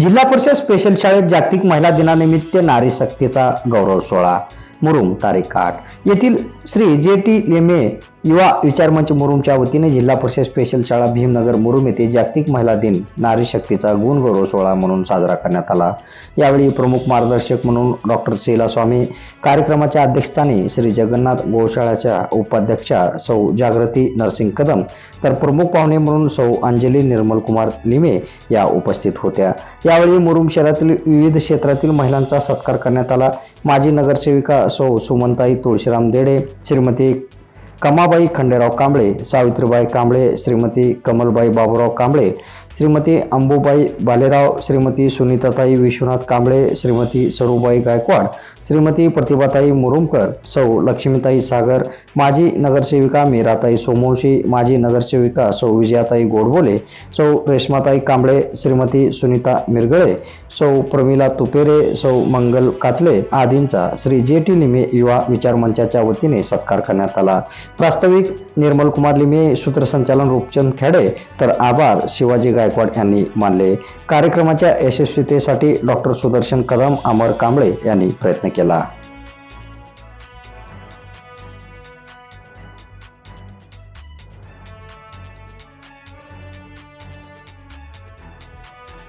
जिल्हा परिषद स्पेशल शाळेत जागतिक महिला दिनानिमित्त नारी शक्तीचा गौरव सोहळा. मुरुम तारीख आठ. येथील श्री जे टी लेमे युवा विचारमंच मुरुमच्या वतीने जिल्हा परिषद स्पेशल शाळा भीमनगर मुरुम येथे जागतिक महिला दिन नारी शक्तीचा गुणगौरव सोहळा म्हणून साजरा करण्यात आला. यावेळी प्रमुख मार्गदर्शक म्हणून डॉक्टर सेला स्वामी कार्यक्रमाच्या अध्यक्षस्थानी श्री जगन्नाथ गोशाळाच्या उपाध्यक्षा सौ जागृती नरसिंग कदम तर प्रमुख पाहुणे म्हणून सौ अंजली निर्मल कुमार लिमे या उपस्थित होत्या. यावेळी मुरुम शहरातील विविध क्षेत्रातील महिलांचा सत्कार करण्यात आला. माजी नगरसेविका सौ सुमनताई तुळशीराम देडे श्रीमती कमाबाई खंडेराव कांबळे सावित्रीबाई कांबळे श्रीमती कमलबाई बाबूराव कांबळे श्रीमती अंबुबाई बालेराव श्रीमती सुनीताताई विश्वनाथ कांबळे श्रीमती सरूबाई गायकवाड श्रीमती प्रतिभाताई मुरुमकर सौ लक्ष्मीताई सागर माजी नगरसेविका मीराताई सोमवंशी माजी नगरसेविका सौ विजयाताई गोडबोले सौ रेश्माताई कांबळे श्रीमती सुनीता मिरगळे सौ प्रमिला तुपेरे सौ मंगल काचले आदींचा श्री जे टी लिमे युवा विचार मंचाच्या वतीने सत्कार करण्यात आला. प्रास्ताविक निर्मल कुमार लिमे सूत्रसंचालन रूपचंद खेडे तर आभार शिवाजी गायकवाड यांनी मानले. कार्यक्रमाच्या यशस्वीतेसाठी डॉक्टर सुदर्शन कदम अमर कांबळे यांनी प्रयत्न केला.